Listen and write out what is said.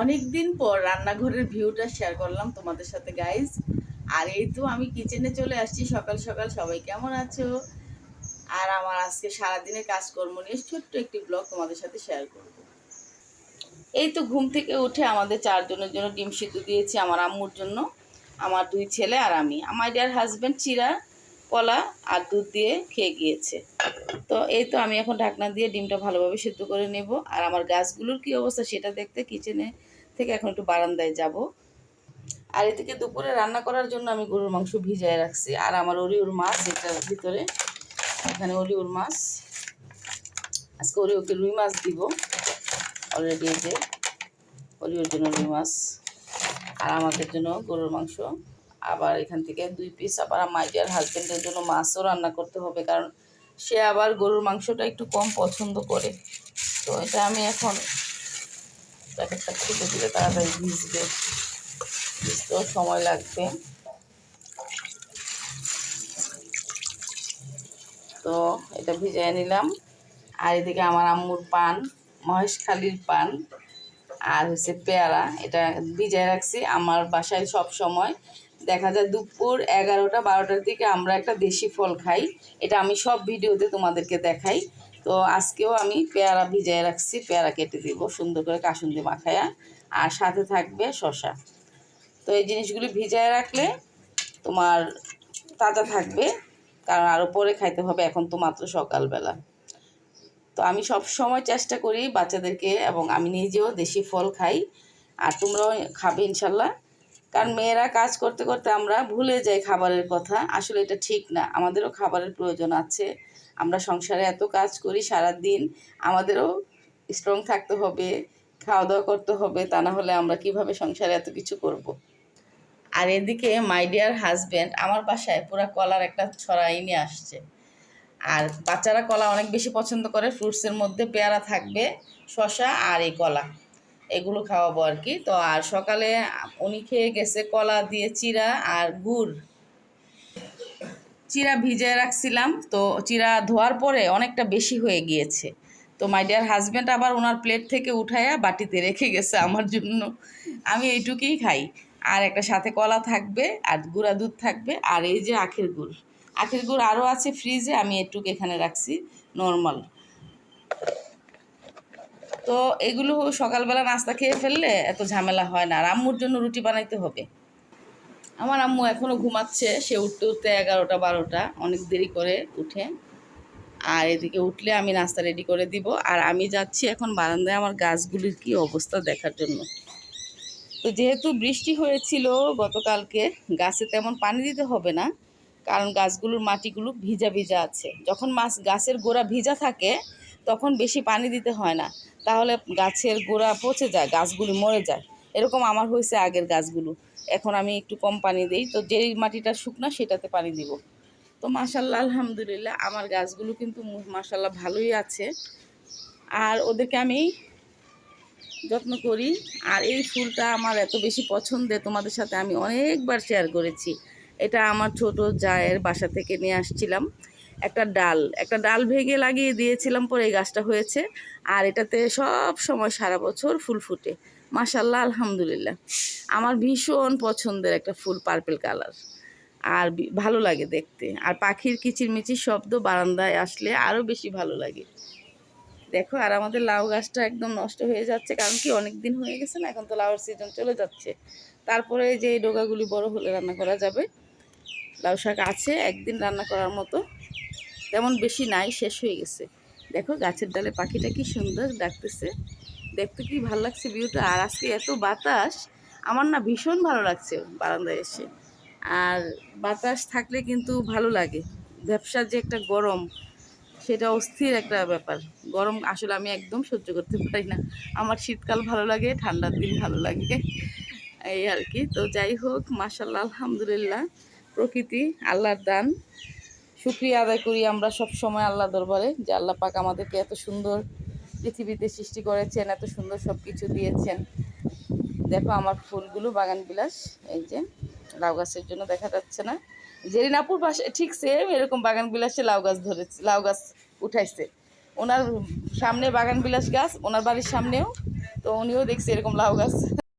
অনেক দিন পর রান্নাঘরের ভিউটা শেয়ার করলাম তোমাদের সাথে গাইজ আর এই তো আমি কিচেনে চলে আসছি। সকাল সকাল সবাই কেমন আছো? আর আমার আজকে সারাদিনের কাজকর্ম নিয়ে ছোট্ট একটি ব্লগ তোমাদের সাথে শেয়ার করব। এই তো ঘুম থেকে উঠে আমাদের চারজনের জন্য ডিম সিদ্ধ দিয়েছি আমার আম্মুর জন্য, আমার দুই ছেলে আর আমি। আমার ডিয়ার হাজব্যান্ড চিরা কলা আর দুধ দিয়ে খেয়ে গিয়েছে। তো এই তো আমি এখন ঢাকনা দিয়ে ডিমটা ভালোভাবে সেদ্ধ করে নেব। আর আমার গাছগুলোর কি অবস্থা সেটা দেখতে কিচেনে থেকে এখন একটু বারান্দায় যাব। আর এদিকে দুপুরে রান্না করার জন্য আমি গরুর মাংস ভিজায় রাখছি। আর আমার অরিউর মাছ এটার ভিতরে, এখানে অরিউর মাছ। আজকে অরিওকে রুই মাছ দিব। অলরেডি যে অরিওর জন্য রুই মাছ। আর আমাদের জন্য গরুর মাংস আবার এখান থেকে দুই পিস আবার আমার ডিয়ার হাজব্যান্ডের জন্য মাছও রান্না করতে হবে, কারণ সে আবার গরুর মাংসটা একটু কম পছন্দ করে। তো এটা আমি এখন প্যাকেটটা খুলে দিলে তাড়াতাড়ি ভিজবে। ভিজতেও সময় লাগবে। তো এটা ভিজিয়ে নিলাম। আর এদিকে আমার আম্মুর পান, মহেশখালীর পান, আর হচ্ছে পেয়ারা। এটা ভিজায় রাখছি। আমার বাসায় সব সময় দেখা যায় দুপুর এগারোটা, বারোটার দিকে আমরা একটা দেশি ফল খাই। এটা আমি সব ভিডিওতে তোমাদেরকে দেখাই। তো আজকেও আমি পেয়ারা ভিজায় রাখছি, পেয়ারা কেটে দিব, সুন্দর করে কাসুন্দি মাখায়া। আর সাথে থাকবে শশা তো এই জিনিসগুলি ভিজায় রাখলে তোমার তাজা থাকবে, কারণ আরও পরে খাইতে হবে এখন তো মাত্র সকালবেলা। তো আমি সব সময় চেষ্টা করি বাচ্চাদেরকে, এবং আমি নিজেও দেশি ফল খাই। আর তোমরাও খাবে ইনশাল্লাহ। কারণ মেয়েরা কাজ করতে করতে আমরা ভুলে যাই খাবারের কথা। আসলে এটা ঠিক না। আমাদেরও খাবারের প্রয়োজন আছে। আমরা সংসারে এত কাজ করি সারা দিন আমাদেরও স্ট্রং থাকতে হবে খাওয়া দাওয়া করতে হবে, তা না হলে আমরা কীভাবে সংসারে এত কিছু করব। আর এদিকে মাই ডিয়ার হাজব্যান্ড আমার বাসায় পুরা কলার একটা ছড়াই নিয়ে আসছে। আর বাচ্চারা কলা অনেক বেশি পছন্দ করে ফ্রুটসের মধ্যে পেয়ারা থাকবে শশা আর এই কলা। এগুলো খাওয়াবো আর কি তো আর সকালে উনি খেয়ে গেছে কলা দিয়ে চিরা আর গুড়। চিরা ভিজিয়ে রাখছিলাম, তো চিরা ধোয়ার পরে অনেকটা বেশি হয়ে গিয়েছে। তো মাই ডিয়ার হাজব্যান্ড আবার ওনার প্লেট থেকে উঠাইয়া বাটিতে রেখে গেছে আমার জন্য। আমি এইটুকুই খাই। আর একটা সাথে কলা থাকবে, আর গুঁড়া দুধ থাকবে, আর এই যে আখের গুড়। আখের গুড় আরও আছে ফ্রিজে আমি এটুকু এখানে রাখছি নর্মাল তো এগুলো সকালবেলা নাস্তা খেয়ে ফেললে এত ঝামেলা হয় না। আর আম্মুর জন্য রুটি বানাইতে হবে। আমার আম্মু এখনও ঘুমাচ্ছে, সে উঠতে উঠতে এগারোটা, বারোটা, অনেক দেরি করে উঠে। আর এদিকে উঠলে আমি নাস্তা রেডি করে দিব। আর আমি যাচ্ছি এখন বারান্দায় আমার গাছগুলির কি অবস্থা দেখার জন্য। তো যেহেতু বৃষ্টি হয়েছিল গতকালকে, গাছে তেমন পানি দিতে হবে না, কারণ গাছগুলোর মাটিগুলো ভিজা ভিজা আছে। যখন মাছ গাছের গোড়া ভিজা থাকে তখন বেশি পানি দিতে হয় না। তাহলে গাছের গোড়া পচে যায়, গাছগুলি মরে যায়। এরকম আমার হয়েছে আগের গাছগুলো। এখন আমি একটু কম পানি দিই। তো যেই মাটিটা শুকনা সেটাতে পানি দিব। তো মাসাল্লাহ আলহামদুলিল্লাহ আমার গাছগুলো কিন্তু মাসাল্লাহ ভালোই আছে। আর ওদেরকে আমি যত্ন করি। আর এই ফুলটা আমার এত বেশি পছন্দের, তোমাদের সাথে আমি অনেকবার শেয়ার করেছি। এটা আমার ছোট জায়ের বাসা থেকে নিয়ে আসছিলাম। একটা ডাল একটা ডাল ভেঙে লাগিয়ে দিয়েছিলাম পরে এই গাছটা হয়েছে। আর এটাতে সব সময় সারা বছর ফুল ফুটে। মাসাল্লাহ আলহামদুলিল্লাহ। আমার ভীষণ পছন্দের একটা ফুল পার্পেল কালার আর ভালো লাগে দেখতে। আর পাখির কিচিরমিচির শব্দ বারান্দায় আসলে আরও বেশি ভালো লাগে। দেখো, আর আমাদের লাউ গাছটা একদম নষ্ট হয়ে যাচ্ছে, কারণ কি অনেক দিন হয়ে গেছে না, এখন তো লাউয়ের সিজন চলে যাচ্ছে। তারপরে যে এই ডোকাগুলি বড় হলে রান্না করা যাবে। লাউ শাক আছে, একদিন রান্না করার মতো। তেমন বেশি নাই, শেষ হয়ে গেছে। দেখো গাছের ডালে পাখিটা কি সুন্দর ডাকতেছে। দেখতে কি ভালো লাগছে ভিউটা। আর আজকে এত বাতাস, আমার না ভীষণ ভালো লাগছে বারান্দায় এসে। আর বাতাস থাকলে কিন্তু ভালো লাগে। ব্যবসার যে একটা গরম, সেটা অস্থির একটা ব্যাপার। গরম আসলে আমি একদম সহ্য করতে পারি না। আমার শীতকাল ভালো লাগে, ঠান্ডার দিন ভালো লাগে। এই আর কি। তো যাই হোক মাসাল্লাহ আলহামদুলিল্লাহ। প্রকৃতি, আল্লাহর দান। শুক্রিয়া আদায় করি আমরা সব সময় আল্লাহ দরবারে, যে আল্লাহ পাক আমাদেরকে এত সুন্দর পৃথিবীতে সৃষ্টি করেছেন, এত সুন্দর সব কিছু দিয়েছেন। দেখো আমার ফুলগুলো, বাগান বিলাস, এই যে লাউ গাছের জন্য দেখা যাচ্ছে না। জেরিনাপুর পাশে ঠিক সেম এরকম বাগান বিলাসে লাউ গাছ ধরেছে, লাউ গাছ উঠাইছে। ওনার সামনে বাগান বিলাস গাছ, ওনার বাড়ির সামনেও তো তো উনিও দেখছি এরকম লাউ গাছ।